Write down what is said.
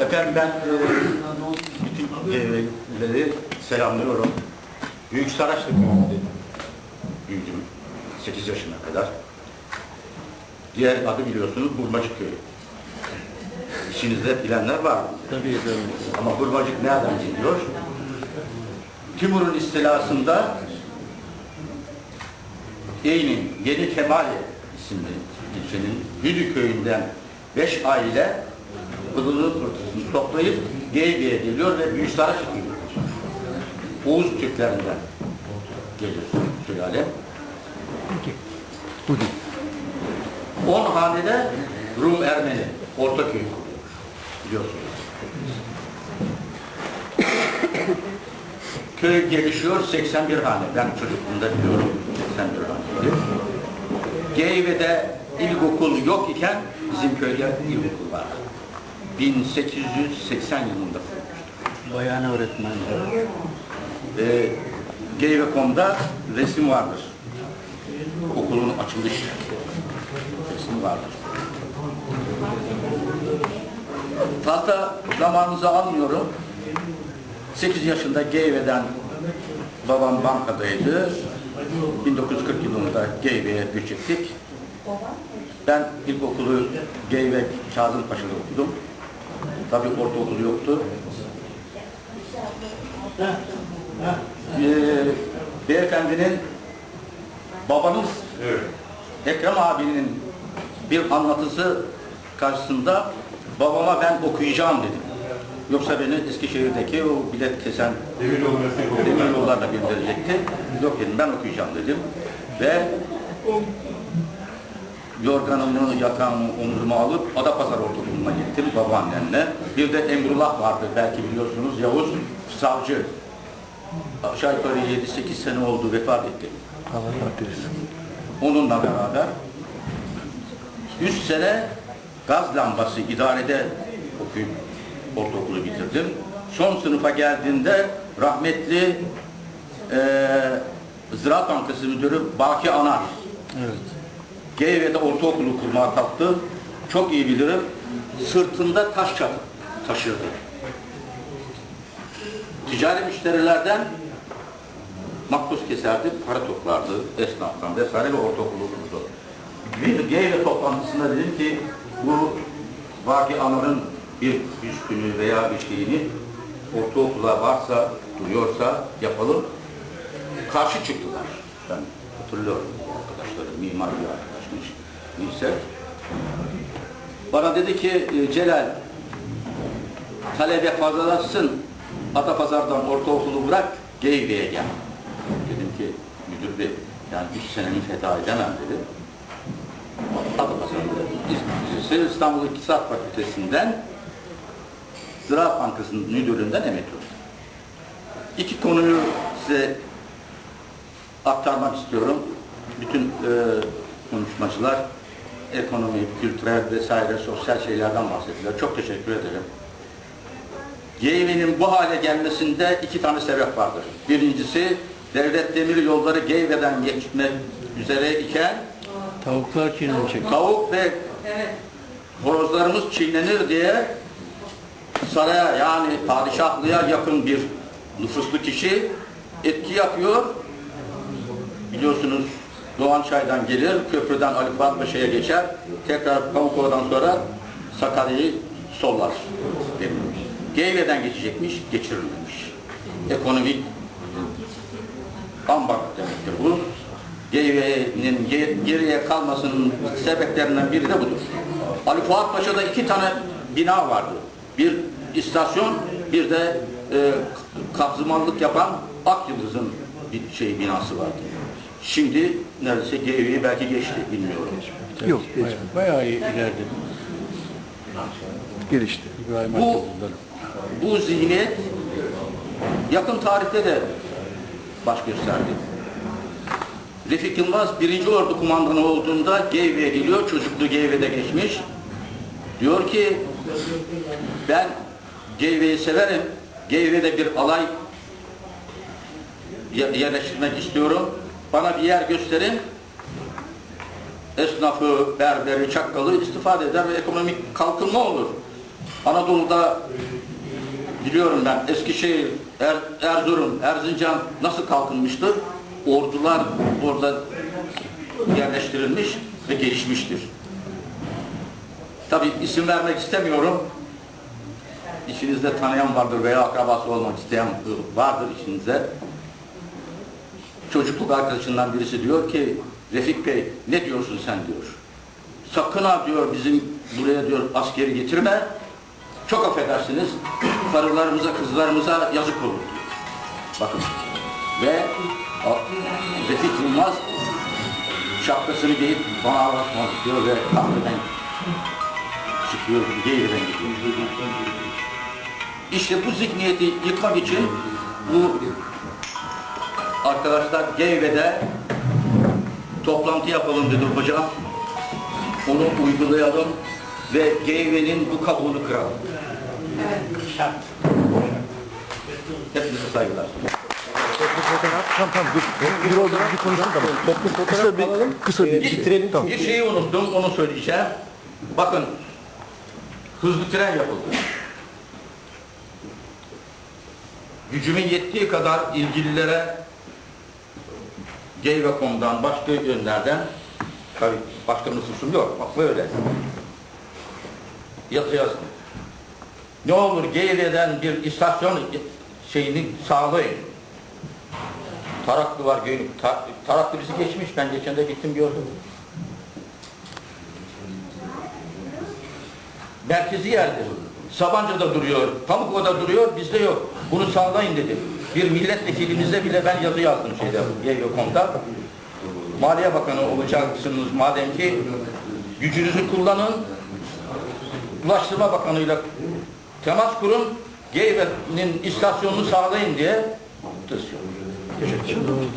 Efendim ben e, bütün evlileri selamlıyorum. Büyük Saraçlı köyünde büyüdüm 8 yaşına kadar. Diğer adı biliyorsunuz Burmacık Köyü. İçinizde bilenler var mı? Tabii tabii. Ama Burmacık nereden geliyor? Timur'un istilasında Eynin Yeni Kemali isimli ilçenin Hüdü köyünden beş aile pılını pırtısını toplayıp Geybe'ye geliyor ve Büyüksaraç gidiyor. Oğuz Türklerinden gelir sülale. On hanede Rum Ermeni Ortaköy kuruyor. Biliyorsunuz. Köy gelişiyor 81 hane. Ben çocukluğumda biliyorum 81 haneydi. Geyve'de ilkokul yok iken bizim köyde ilkokul vardı. 1880 yılında kurulmuştu. Bayan öğretmenler. Ee, Geyve.com'da resim vardır. Okulun açılış resmi vardır. Fazla zamanınızı almıyorum. 8 yaşında Geyve'den babam bankadaydı. 1940 yılında Geyve'ye göç ettik. Ben ilkokulu Geyve Kazımpaşa'da okudum. Tabii ortaokulu yoktu. Ee, beyefendinin babanız Ekrem abinin bir anlatısı karşısında babama ben okuyacağım dedim. Yoksa beni Eskişehir'deki o bilet kesen demir yollarla gönderecekti. Yok dedim ben okuyacağım dedim. Ve yorganımı, yatağımı omzuma alıp Adapazarı Ortaokulu'na gittim babaannemle. Bir de Emrullah vardı belki biliyorsunuz Yavuz Savcı. Aşağı yukarı 7-8 sene oldu vefat etti. Onunla beraber 3 sene gaz lambası idarede okuyup ortaokulu bitirdim. Son sınıfa geldiğinde rahmetli eee Ziraat Bankası Müdürü Baki Anar Evet. Geyve'de ortaokulu kurmaya kalktı. Çok iyi bilirim. Sırtında taş çat taşırdı. Ticari müşterilerden makbuz keserdi, para toplardı esnaftan vesaire ve ortaokulu kurdu. Bir Geyve toplantısında dedim ki bu Vaki Anar'ın bir üstünü veya bir şeyini ortaokula varsa, duruyorsa yapalım. Karşı çıktılar. Ben hatırlıyorum arkadaşlarım, mimar bir arkadaşmış. Neyse. Bana dedi ki e, Celal talebe fazlalaşsın. Atapazar'dan ortaokulu bırak, Geyve'ye gel. Dedim ki müdür bey, yani üç senemi feda edemem dedim. Atapazar'da İstanbul İktisat Fakültesinden Ziraat Bankası'nın müdürlüğünden emekli oldum. İki konuyu size aktarmak istiyorum. Bütün e, konuşmacılar ekonomi, kültürel vesaire sosyal şeylerden bahsettiler. Çok teşekkür ederim. Geyve'nin bu hale gelmesinde iki tane sebep vardır. Birincisi devlet demir yolları Geyve'den geçmek üzere iken Tavuklar çiğnenecek. tavuk ve horozlarımız çiğnenir diye saraya yani padişahlığa yakın bir nüfuslu kişi etki yapıyor. Biliyorsunuz Doğan Çay'dan gelir, köprüden Ali Fuat Paşa'ya geçer, tekrar Pamukova'dan sonra Sakarya'yı sollar denilmiş. Geyve'den geçecekmiş, geçirilmemiş. Ekonomik ambak demektir bu. Geyve'nin ge- geriye kalmasının sebeplerinden biri de budur. Ali Fuat Paşa'da iki tane bina vardı. Bir istasyon, bir de e, kapzımanlık yapan Akyıldız'ın bir şey binası vardı. Şimdi neredeyse Geyve'yi belki geçti, bilmiyorum. Yok, bayağı, bayağı iyi ilerledi. Gelişti. İbrahim Bu-. Bu zihniyet yakın tarihte de baş gösterdi. Refik Yılmaz birinci ordu kumandanı olduğunda Geyve'ye geliyor. Çocukluğu Geyve'de geçmiş. Diyor ki ben Geyve'yi severim. Geyve'de bir alay ye- yerleştirmek istiyorum. Bana bir yer gösterin. Esnafı, berberi, çakkalı istifade eder ve ekonomik kalkınma olur. Anadolu'da biliyorum ben Eskişehir, er, Erzurum, Erzincan nasıl kalkınmıştır? Ordular orada yerleştirilmiş ve gelişmiştir. Tabi isim vermek istemiyorum. İçinizde tanıyan vardır veya akrabası olmak isteyen vardır içinizde. Çocukluk arkadaşından birisi diyor ki Refik Bey ne diyorsun sen diyor. Sakın ha diyor bizim buraya diyor askeri getirme. Çok affedersiniz karılarımıza kızlarımıza yazık olur diyor. Bakın ve Refik Yılmaz şapkasını giyip bana ağlatmak diyor ve kahveden çıkıyor, Geğir'den gidiyor. İşte bu zihniyeti yıkmak için bu arkadaşlar Geyve'de toplantı yapalım dedi hocam. Onu uygulayalım ve Geyve'nin bu kabuğunu kıralım. Hepinize saygılar. Tamam tamam dur. Bir oldu bir konuşalım tamam. Toplu fotoğraf bir, alalım. Kısa bir bitirelim tamam. Bir şeyi unuttum, onu söyleyeceğim. Bakın, hızlı tren yapıldı. Gücümün yettiği kadar ilgililere Geyve.com'dan, başka yönlerden, tabii başka nüfusum yok, bak böyle. Yazı yazdım. Ne olur Geyve'den bir istasyon şeyini sağlayın. Taraklı var, Göynük. Ta, Taraklı bizi geçmiş. Ben geçen de gittim gördüm. Merkezi yerde. Sabancı'da duruyor, Pamukova'da duruyor, bizde yok. Bunu sağlayın dedi. Bir milletvekilimizde bile ben yazı yazdım şeyde, Geyve.com'da. Maliye Bakanı olacaksınız madem ki gücünüzü kullanın. Ulaştırma Bakanı'yla temas kurun. Geyve'nin istasyonunu sağlayın diye. Teşekkür ederim.